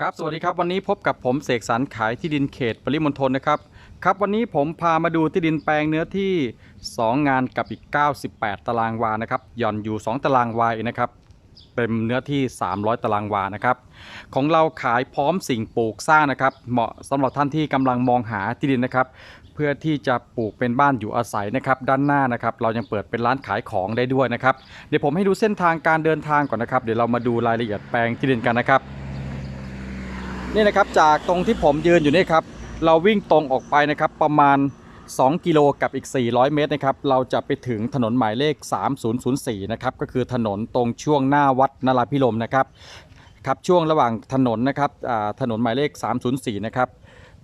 ครับสวัสดีครับวันนี้พบกับผมเสกสรรขายที่ดินเขตปริมณฑลนะครับครับวันนี้ผมพามาดูที่ดินแปลงเนื้อที่ 2 งานกับอีก 98 ตารางวานะครับหย่อนอยู่ 2 ตารางวาเองนะครับเป็นเนื้อที่ 300 ตารางวานะครับของเราขายพร้อมสิ่งปลูกสร้างนะครับ เหมาะสำหรับท่านที่กำลังมองหาที่ดินนะครับ เพื่อที่จะปลูกเป็นบ้านอยู่อาศัยนะครับ ด้านหน้านะครับ เรายังเปิดเป็นร้านขายของได้ด้วยนะครับ เดี๋ยวผมให้ดูเส้นทางการเดินทางก่อนนะครับ เดี๋ยวเรามาดูรายละเอียดแปลงที่ดินกันนะครับ นี่นะครับจากตรงที่ผมยืนอยู่นี่ครับ เราวิ่งตรงออกไปนะครับประมาณ 2 กิโลกับอีก 400 เมตรนะครับเราจะไปถึงถนนหมายเลข 3004 นะครับก็คือถนนตรงช่วงหน้าวัดนราพิรมนะครับครับช่วงระหว่างถนนนะครับถนนหมายเลข 304 นะครับ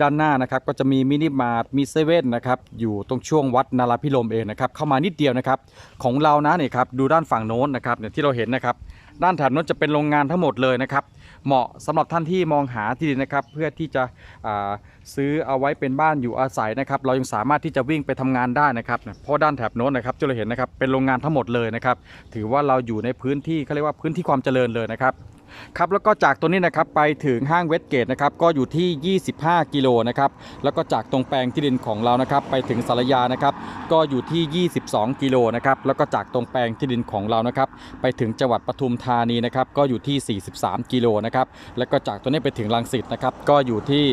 ด้านหน้านะครับก็จะมีมินิมาร์ทมีเซเว่นนะครับอยู่ตรงช่วงวัดนาราพิรมเองนะครับเข้ามานิดเดียวนะครับของเรานะเนี่ยครับดูด้านฝั่งโน้นนะครับเนี่ยที่เราเห็นนะครับด้านแถบโน้นจะเป็นโรงงานทั้งหมดเลยนะครับ เหมาะสำหรับท่านที่มองหาที่ดินนะครับ เพื่อที่จะซื้อเอาไว้เป็นบ้านอยู่อาศัยนะครับ เรายังสามารถที่จะวิ่งไปทำงานได้นะครับเพราะด้านแถบโน้นนะครับจะเราเห็นนะครับเป็นโรงงานทั้งหมดเลยนะครับ ถือว่าเราอยู่ในพื้นที่เขาเรียกว่าพื้นที่ความเจริญเลยนะครับ ครับแล้วก็จากตัวนี้นะครับไปถึงห้างเวสเกตนะครับก็อยู่ที่ 25 กิโลนะครับแล้วก็จากตรงแปลงที่ดินของเรานะครับไปถึงสารยานะครับก็อยู่ที่ 22 กิโลนะครับแล้วก็จากตรงแปลงที่ดินของเรานะครับไปถึงจังหวัดปทุมธานีนะครับก็อยู่ที่ 43 กิโลนะครับแล้วก็จากตัวนี้ไปถึงลังสิตนะครับก็อยู่ที่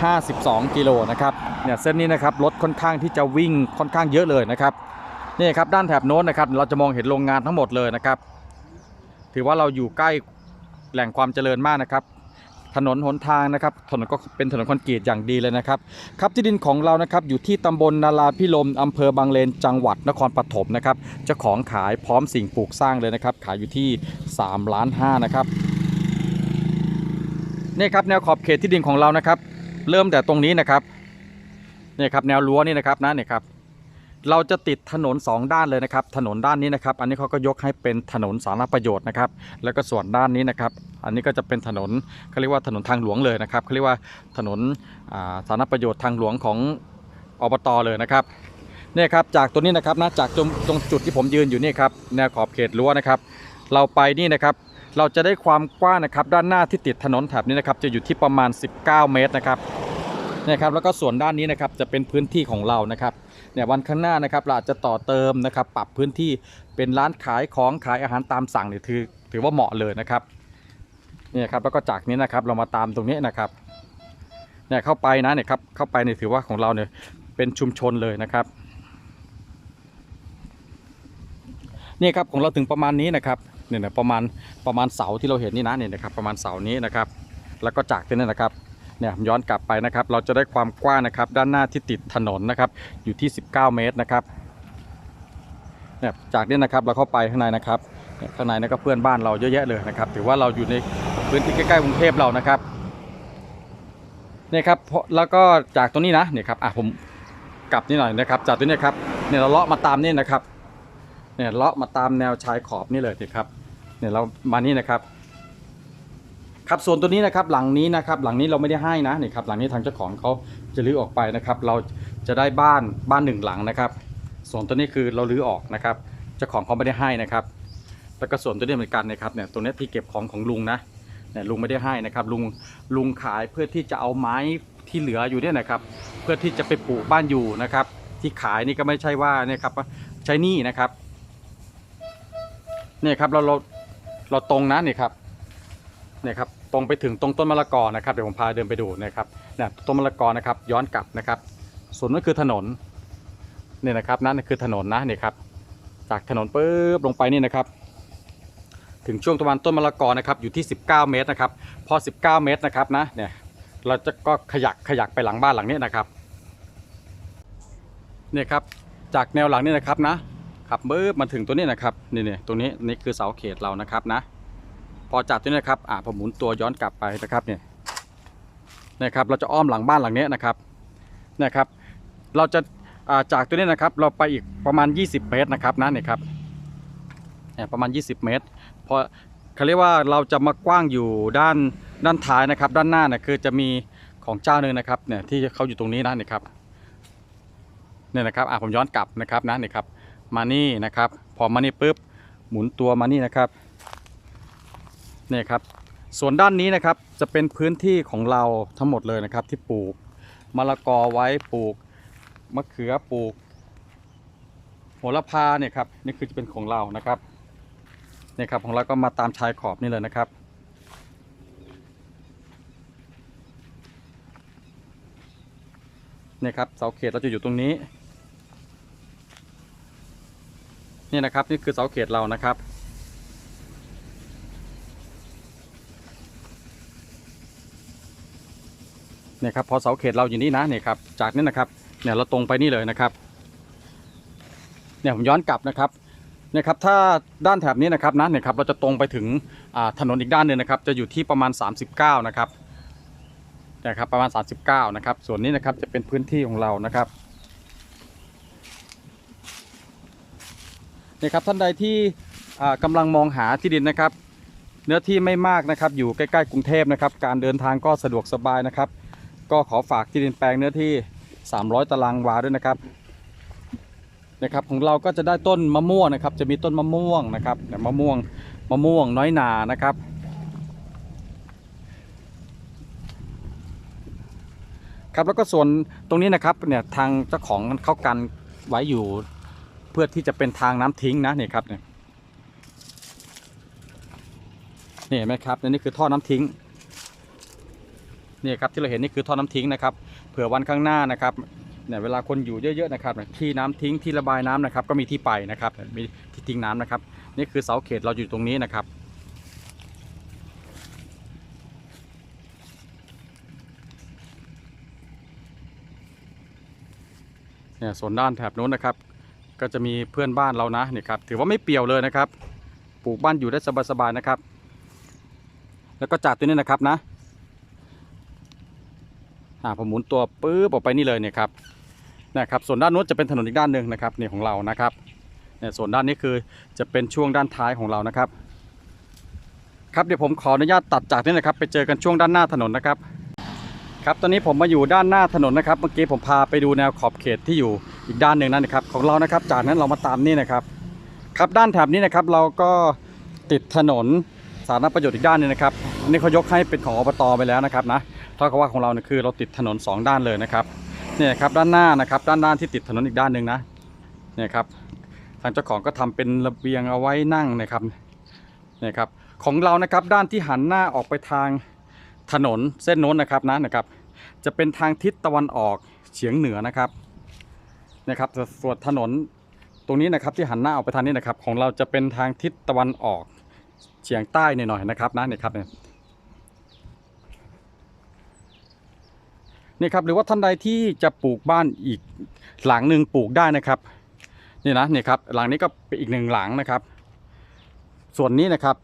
52 กิโลนะครับเนี่ยเส้นนี้นะครับรถค่อนข้างที่จะวิ่งค่อนข้างเยอะเลยนะครับนี่ครับด้านแถบโน้นนะครับเราจะมองเห็นโรงงานทั้งหมดเลยนะครับถือว่าเราอยู่ใกล้ แหล่งความเจริญมากนะครับถนนหนทางนะครับถนนก็เป็นถนนคอนกรีตอย่างดีเลยนะครับครับที่ดินของเรานะครับอยู่ที่ตำบลนาราพิรมอำเภอบางเลนจังหวัดนครปฐมนะครับเจ้าของขายพร้อมสิ่งปลูกสร้างเลยนะครับ ขายอยู่ที่3ล้าน5นะครับนี่ครับแนวขอบเขตที่ดินของเรานะครับ เริ่มแต่ตรงนี้นะครับนี่ครับแนวรั้วนี่นะครับนะนี่ครับ เราจะติดถนน 2 ด้านเลยนะครับ ถนนด้านนี้นะครับ อันนี้เขาก็ยกให้เป็นถนนสาธารณประโยชน์นะครับ แล้วก็ส่วนด้านนี้นะครับ อันนี้ก็จะเป็นถนนเขาเรียกว่าถนนทางหลวงเลยนะครับเขาเรียกว่าถนนาสาธารณประโยชน์ทางหลวงของอบตเลยนะครับเนี่ยครับจากตัวนี้นะครับนะจากตรงตรงจุดที่ผมยืนอยู่นี่ครับแนวขอบเขตรั้วนะครับ เราไปนี่นะครับ เราจะได้ความกว้างนะครับ ด้านหน้าที่ติดถนนแถบนี้นะครับ จะอยู่ที่ประมาณ 19 เมตรนะครับ นี่ครับแล้วก็ส่วนด้านนี้นะครับจะเป็นพื้นที่ของเรานะครับเนี่ยวันข้างหน้านะครับเราจะต่อเติมนะครับ ปรับพื้นที่เป็นร้านขายของขายอาหารตามสั่งเนี่ยถือถือว่าเหมาะเลยนะครับเนี่ยครับแล้วก็จากนี้นะครับเรามาตามตรงนี้นะครับเนี่ยเข้าไปนะเนี่ยครับเข้าไปเนี่ยถือว่าของเราเนี่ยเป็นชุมชนเลยนะครับนี่ครับของเราถึงประมาณนี้นะครับเนี่ยประมาณประมาณเสาที่เราเห็นนี่นะเนี่ยนะครับประมาณเสานี้นะครับ แล้วก็จากที่นี่นะครับ เนี่ยย้อนกลับไปนะครับ เราจะได้ความกว้างนะครับ ด้านหน้าที่ติดถนนนะครับ อยู่ที่ 19 เมตรนะครับเนี่ยจากนี้นะครับเราเข้าไปข้างในนะครับข้างในนี่ก็เพื่อนบ้านเราเยอะแยะเลยนะครับ ถือว่าเราอยู่ในพื้นที่ใกล้ๆกรุงเทพเรานะครับเนี่ยครับแล้วก็จากตรงนี้นะเนี่ยครับอะผมกลับนี่หน่อยนะครับ จากตรงนี้ครับเนี่ยเราเลาะมาตามนี่นะครับเนี่ยเลาะมาตามแนวชายขอบนี่เลยนะครับเนี่ยเรามานี่นะครับ ครับส่วนตัวนี้นะครับหลังนี้นะครับหลังนี้เราไม่ได้ให้นะนี่ครับหลังนี้ทางเจ้าของเขาจะรื้อออกไปนะครับ เราจะได้บ้านบ้านหนึ่งหลังนะครับ ส่วนตัวนี้คือเรารื้อออกนะครับ เจ้าของเขาไม่ได้ให้นะครับแล้วก็ส่วนตัวนี้เหมือนกันนะครับเนี่ยตรงนี้ที่เก็บของของลุงนะเนี่ยลุงไม่ได้ให้นะครับลุงลุงขายเพื่อที่จะเอาไม้ที่เหลืออยู่เนี่ยนะครับ เพื่อที่จะไปปลูกบ้านอยู่นะครับ ที่ขายนี่ก็ไม่ใช่ว่าเนี่ยครับใช้นี่นะครับเนี่ยครับเราเราเราตรงนะนี่ครับเนี่ยครับ ตรงไปถึงตรงต้นมะละกอนะครับเดี๋ยวผมพาเดินไปดูนะครับเนี่ยต้นมะละกอนะครับย้อนกลับนะครับส่วนนั้นคือถนนเนี่ยนะครับนั่นคือถนนนะเนี่ยครับจากถนนปุ๊บลงไปนี่นะครับ ถึงช่วงตะวันต้นมะละกอนะครับอยู่ที่ 19 เมตรนะครับพอ 19 เมตรนะครับนะเนี่ยเราจะก็ขยักขยักไปหลังบ้านหลังนี้นะครับเนี่ยครับจากแนวหลังนี่นะครับนะขับปุ๊บมาถึงตัวนี้นะครับนี่เนี่ยตรงนี้นี่คือเสาเขตเรานะครับนะ พอจากตัวนี้นะครับอ่าผมหมุนตัวย้อนกลับไปนะครับเนี่ยนะครับ เราจะอ้อมหลังบ้านหลังนี้นะครับนะครับ เราจะอ่าจากตัวนี้นะครับ เราไปอีกประมาณ 20 เมตรนะครับนะเนี่ยครับประมาณ 20 เมตรพอเขาเรียกว่าเราจะมากว้างอยู่ด้านด้านท้ายนะครับ ด้านหน้าเนี่ยคือจะมีของเจ้าหนึ่งนะครับเนี่ยที่เขาอยู่ตรงนี้นะเนี่ยครับเนี่ยนะครับอ่าผมย้อนกลับนะครับนะเนี่ยครับ มานี่นะครับ พอมานี่ปุ๊บหมุนตัวมานี่นะครับ เนี่ยครับส่วนด้านนี้นะครับจะเป็นพื้นที่ของเราทั้งหมดเลยนะครับที่ปลูกมะละกอไว้ปลูกมะเขือปลูกโหระพาเนี่ยครับนี่คือจะเป็นของเรานะครับเนี่ยครับของเราก็มาตามชายขอบนี่เลยนะครับ เนี่ยครับเสาเขตเราจะอยู่ตรงนี้ นี่นะครับนี่คือเสาเขตเรานะครับ เนี่ยครับพอเสาเขตเราอยู่นี่นะเนี่ยครับจากนี้นะครับเนี่ยเราตรงไปนี่เลยนะครับเนี่ยผมย้อนกลับนะครับเนี่ยครับถ้าด้านแถบนี้นะครับนะเนี่ยครับเราจะตรงไปถึงถนนอีกด้านหนึ่งนะครับ จะอยู่ที่ประมาณ 39 นะครับเนี่ยครับประมาณ 39 นะครับ ส่วนนี้นะครับจะเป็นพื้นที่ของเรานะครับเนี่ยครับท่านใดที่อ่ากำลังมองหาที่ดินนะครับ เนื้อที่ไม่มากนะครับ อยู่ใกล้ ๆ กรุงเทพนะครับ การเดินทางก็สะดวกสบายนะครับ ก็ขอฝากที่ดินแปลงเนื้อที่ 300 ตารางวาด้วยนะครับนะครับของเราก็จะได้ต้นมะม่วงนะครับ จะมีต้นมะม่วงนะครับเนี่ยมะม่วงมะม่วงน้อยหนานะครับครับแล้วก็ส่วนตรงนี้นะครับเนี่ยทางเจ้าของเขากันไว้อยู่เพื่อที่จะเป็นทางน้ำทิ้งนะนี่ครับเนี่ยนี่เห็นไหมครับนี่ยนี่คือท่อน้ำทิ้ง นี่ครับที่เราเห็นนี่คือท่อน้ำทิ้งนะครับเผื่อวันข้างหน้านะครับเนี่ยเวลาคนอยู่เยอะๆนะครับที่น้ำทิ้งที่ระบายน้ำนะครับ ก็มีที่ไปนะครับมีที่ทิ้งน้ำนะครับ นี่คือเสาเขตเราอยู่ตรงนี้นะครับเนี่ยส่วนด้านแถบนู้นนะครับ ก็จะมีเพื่อนบ้านเรานะเนี่ยครับถือว่าไม่เปี่ยวเลยนะครับ ปลูกบ้านอยู่ได้สบายๆนะครับ แล้วก็จากตัวนี้นะครับนะ อ่าผมหมุนตัวปื๊บออกไปนี่เลยเนี่ยครับนะครับส่วนด้านนู้นจะเป็นถนนอีกด้านหนึ่งนะครับนี่ของเรานะครับเนี่ยส่วนด้านนี้คือจะเป็นช่วงด้านท้ายของเรานะครับ ครับเดี๋ยวผมขออนุญาตตัดจากนี่นะครับ ไปเจอกันช่วงด้านหน้าถนนนะครับ ครับตอนนี้ผมมาอยู่ด้านหน้าถนนนะครับ เมื่อกี้ผมพาไปดูแนวขอบเขตที่อยู่อีกด้านหนึ่งนั่นนะครับของเรานะครับ จากนั้นเรามาตามนี่นะครับครับด้านแถบนี้นะครับเราก็ติดถนนสาธารณประโยชน์อีกด้านนึงนะครับอันนี้เขายกให้เป็นของอบตไปแล้วนะครับนะ ท่ากับว่าของเราเนี่ยคือเราติดถนน 2 ด้านเลยนะครับเนี่ยครับด้านหน้านะครับด้านหน้าที่ติดถนนอีกด้านหนึ่งนะเนี่ยครับทางเจ้าของก็ทำเป็นระเบียงเอาไว้นั่งนะครับเนี่ยครับของเรานะครับด้านที่หันหน้าออกไปทางถนนเส้นโน้นนะครับนะนะครับ จะเป็นทางทิศตะวันออกเฉียงเหนือนะครับนะครับส่วนถนนตรงนี้นะครับที่หันหน้าออกไปทางนี้นะครับ ของเราจะเป็นทางทิศตะวันออกเฉียงใต้หน่อยๆนะครับนะเนี่ยครับเนี่ย นี่ครับหรือว่าท่านใดที่จะปลูกบ้านอีกหลังหนึ่งปลูกได้นะครับนี่นะนี่ครับหลังนี้ก็เป็นอีกหนึ่งหลังนะครับ ส่วนนี้นะครับ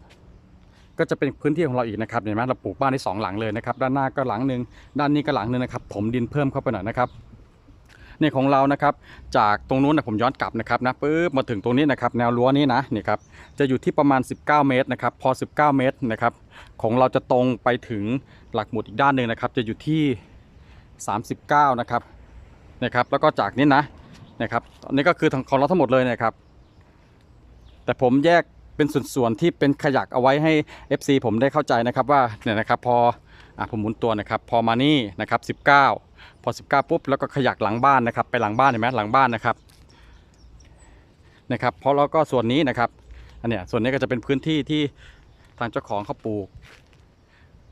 ก็จะเป็นพื้นที่ของเราอีกนะครับเห็นไหมเราปลูกบ้านได้สองหลังเลยนะครับ ด้านหน้าก็หลังหนึ่งด้านนี้ก็หลังหนึ่งนะครับผมดินเพิ่มเข้าไปหน่อยนะครับนี่ของเรานะครับ จากตรงนู้นนะผมย้อนกลับนะครับนะปุ๊บมาถึงตรงนี้นะครับ แนวรั้วนี้นะนี่ครับจะอยู่ที่ประมาณ 19 เมตรนะครับ พอ 19 เมตรนะครับ ของเราจะตรงไปถึงหลักหมุดอีกด้านหนึ่งนะครับ จะอยู่ที่ 39 นะครับนะครับ แล้วก็จากนี้นะนะครับอันนี้ก็คือของเราทั้งหมดเลยนะครับ แต่ผมแยกเป็นส่วนๆที่เป็นขยักเอาไว้ให้ FC ผมได้เข้าใจนะครับว่าเนี่ยนะครับพออะผมหมุนตัวนะครับ พอมานี่นะครับ 19 พอ 19 ปุ๊บแล้วก็ขยักหลังบ้านนะครับ ไปหลังบ้านเห็นไหมหลังบ้านนะครับนะครับเพราะเราก็ส่วนนี้นะครับอันเนี้ยส่วนนี้ก็จะเป็นพื้นที่ที่ทางเจ้าของเขาปลูก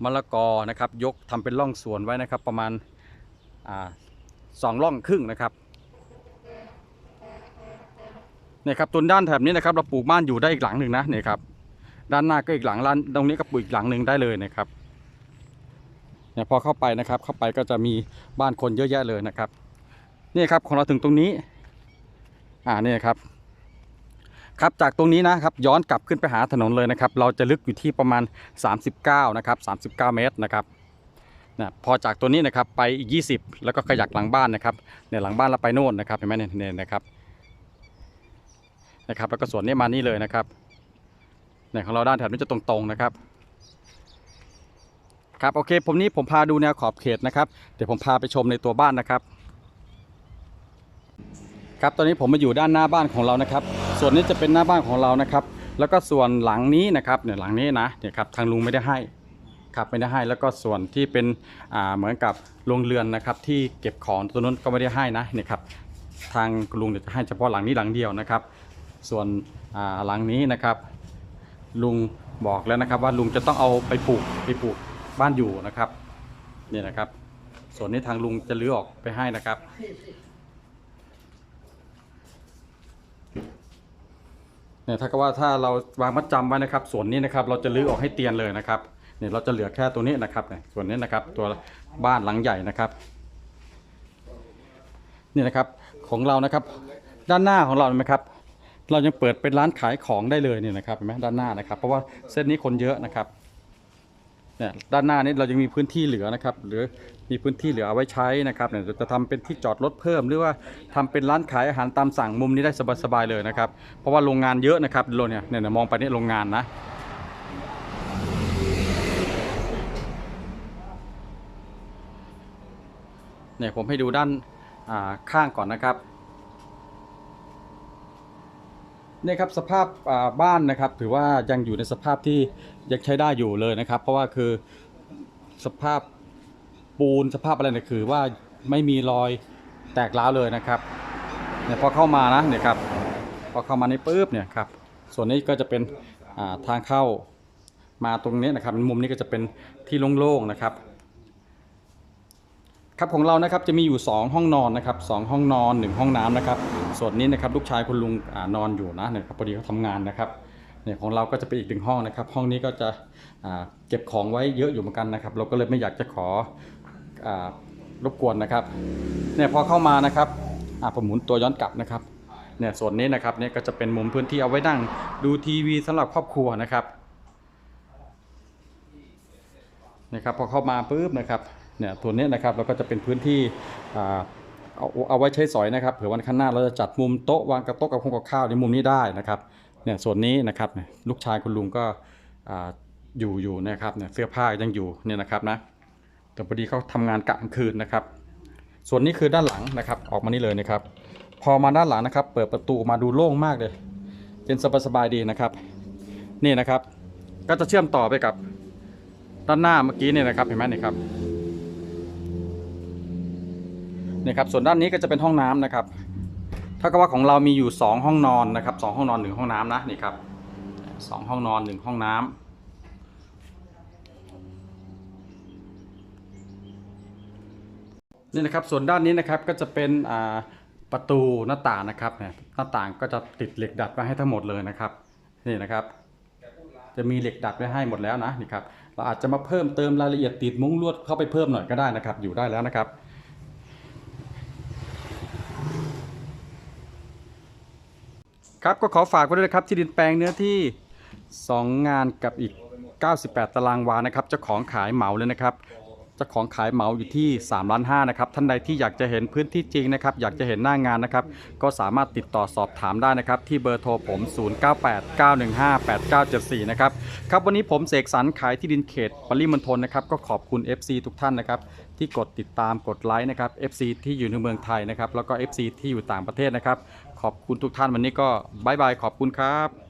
มะละกอนะครับ ยกทำเป็นร่องสวนไว้นะครับ ประมาณ สองร่องครึ่งนะครับเนี่ยครับตัวด้านแถบนี้นะครับเราปลูกบ้านอยู่ได้อีกหลังหนึ่งนะเนี่ยครับด้านหน้าก็อีกหลังร้านตรงนี้ก็ปลูกอีกหลังหนึ่งได้เลยนะครับเนี่ยพอเข้าไปนะครับเข้าไปก็จะมีบ้านคนเยอะแยะเลยนะครับนี่ครับของเราถึงตรงนี้อ่าเนี่ยครับ ครับจากตรงนี้นะครับย้อนกลับขึ้นไปหาถนนเลยนะครับ เราจะลึกอยู่ที่ประมาณ 39 นะครับ 39 เมตรนะครับ นะพอจากตัวนี้นะครับไปอีก 20 แล้วก็ขยักหลังบ้านนะครับเนี่ยหลังบ้านเราไปโน่นนะครับเห็นไหมเนี่ยเนี่ยนะครับนะครับแล้วก็ส่วนนี้มานี่เลยนะครับเนี่ยของเราด้านแถบนี้จะตรงๆนะครับครับโอเคผมนี้ผมพาดูแนวขอบเขตนะครับเดี๋ยวผมพาไปชมในตัวบ้านนะครับ ครับตอนนี้ผมมาอยู่ด้านหน้าบ้านของเรานะครับ ส่วนนี้จะเป็นหน้าบ้านของเรานะครับ แล้วก็ส่วนหลังนี้นะครับเนี่ยหลังนี้นะเนี่ยครับทางลุงไม่ได้ให้ ครับไม่ได้ให้แล้วก็ส่วนที่เป็นเหมือนกับโรงเรือนนะครับที่เก็บของตัวนั้นก็ไม่ได้ให้นะเนี่ยครับทางลุงเนี่ยจะให้เฉพาะหลังนี้หลังเดียวนะครับ ส่วนหลังนี้นะครับลุงบอกแล้วนะครับว่าลุงจะต้องเอาไปปลูกไปปลูกบ้านอยู่นะครับนี่นะครับ ส่วนนี้ทางลุงจะรื้อออกไปให้นะครับ เนี่ยถ้าก็ว่าถ้าเราวางมัดจำไว้นะครับ ส่วนนี้นะครับเราจะรื้อออกให้เตียนเลยนะครับ เนี่ยเราจะเหลือแค่ตัวนี้นะครับเนี่ยส่วนนี้นะครับตัวบ้านหลังใหญ่นะครับนี่นะครับของเรานะครับ ด้านหน้าของเราเห็นไหมครับ เรายังเปิดเป็นร้านขายของได้เลยเนี่ยนะครับเห็นไหมด้านหน้านะครับ เพราะว่าเส้นนี้คนเยอะนะครับเนี่ยด้านหน้านี้เรายังมีพื้นที่เหลือนะครับ หรือมีพื้นที่เหลือเอาไว้ใช้นะครับเนี่ยจะทำเป็นที่จอดรถเพิ่ม หรือว่าทำเป็นร้านขายอาหารตามสั่งมุมนี้ได้สบายๆเลยนะครับ เพราะว่าโรงงานเยอะนะครับโรงเนี่ยเนี่ยมองไปนี่โรงงานนะ เนี่ยผมให้ดูด้านข้างก่อนนะครับเนี่ยครับสภาพบ้านนะครับถือว่ายังอยู่ในสภาพที่ยังใช้ได้อยู่เลยนะครับ เพราะว่าคือสภาพปูนสภาพอะไรเนี่ยคือว่าไม่มีรอยแตกร้าวเลยนะครับเนี่ยพอเข้ามานะเนี่ยครับพอเข้ามาในปุ๊บเนี่ยครับส่วนนี้ก็จะเป็นทางเข้ามาตรงนี้นะครับมุมนี้ก็จะเป็นที่โล่งๆนะครับ ครับของเรานะครับจะมีอยู่ 2 ห้องนอนนะครับสองห้องนอน 1 ห้องน้ำนะครับ ส่วนนี้นะครับลูกชายคุณลุงอนอนอยู่นะเนี่ยครับพอดีเขาทำงานนะครับเนี่ยของเราก็จะเป็นอีกหนึ่งห้องนะครับ ห้องนี้ก็จะเก็บของไว้เยอะอยู่เหมือนกันนะครับ เราก็เลยไม่อยากจะขอรบกวนนะครับเนี่ยพอเข้ามานะครับอ่าผมหมุนตัวย้อนกลับนะครับเนี่ยส่วนนี้นะครับเนี่ยก็จะเป็นมุมพื้นที่เอาไว้นั่งดูทีวีสำหรับครอบครัวนะครับนะครับพอเข้ามาปุ๊บนะครับ เนี่ยตัวนี้นะครับเราก็จะเป็นพื้นที่อ่าเอาเอาไว้ใช้สอยนะครับเผื่อวันข้างหน้าเราจะจัดมุมโต๊ะวางกับโต๊ะกับข้าวกับข้าวในมุมนี้ได้นะครับเนี่ยส่วนนี้นะครับลูกชายคุณลุงก็ออยู่อยู่นะครับเนี่ยเสื้อผ้ายังอยู่เนี่ยนะครับนะแต่พอดีเขาทำงานกะกลางคืนนะครับ ส่วนนี้คือด้านหลังนะครับออกมานี่เลยนะครับ พอมาด้านหลังนะครับ เปิดประตูมาดูโล่งมากเลยเย็นสบายๆดีนะครับ นี่นะครับ ก็จะเชื่อมต่อไปกับด้านหน้าเมื่อกี้เนี่ยนะครับเห็นไหมนี่ครับ นี่ครับส่วนด้านนี้ก็จะเป็นห้องน้ำนะครับเท่ากับว่าของเรามีอยู่ 2 ห้องนอนนะครับสองห้องนอนหนึ่งห้องน้ำนะนี่ครับสองห้องนอนหนึ่งห้องน้ำนี่นะครับส่วนด้านนี้นะครับก็จะเป็นประตูหน้าต่างนะครับเนี่ยหน้าต่างก็จะติดเหล็กดัดไว้ให้ทั้งหมดเลยนะครับนี่นะครับ จะมีเหล็กดัดไว้ให้หมดแล้วนะนี่ครับเราอาจจะมาเพิ่มเติมรายละเอียดติดมุ้งลวดเข้าไปเพิ่มหน่อยก็ได้นะครับ อยู่ได้แล้วนะครับ ครับก็ขอฝากไว้ด้วยนะครับที่ดินแปลงเนื้อที่ 2 งานกับอีก 98 ตารางวานะครับเจ้าของขายเหมาเลยนะครับเจ้าของขายเหมาอยู่ที่3ล้าน5นะครับท่านใดที่อยากจะเห็นพื้นที่จริงนะครับอยากจะเห็นหน้างานนะครับก็สามารถติดต่อสอบถามได้นะครับที่เบอร์โทรผม 0989158974 นะครับครับวันนี้ผมเสกสรรขายที่ดินเขตปริมณฑลนะครับก็ขอบคุณ FC ทุกท่านนะครับที่กดติดตามกดไลค์นะครับ FC ที่อยู่ในเมืองไทยนะครับแล้วก็ FC ที่อยู่ต่างประเทศนะครับ ขอบคุณทุกท่านวันนี้ก็บายบายขอบคุณครับ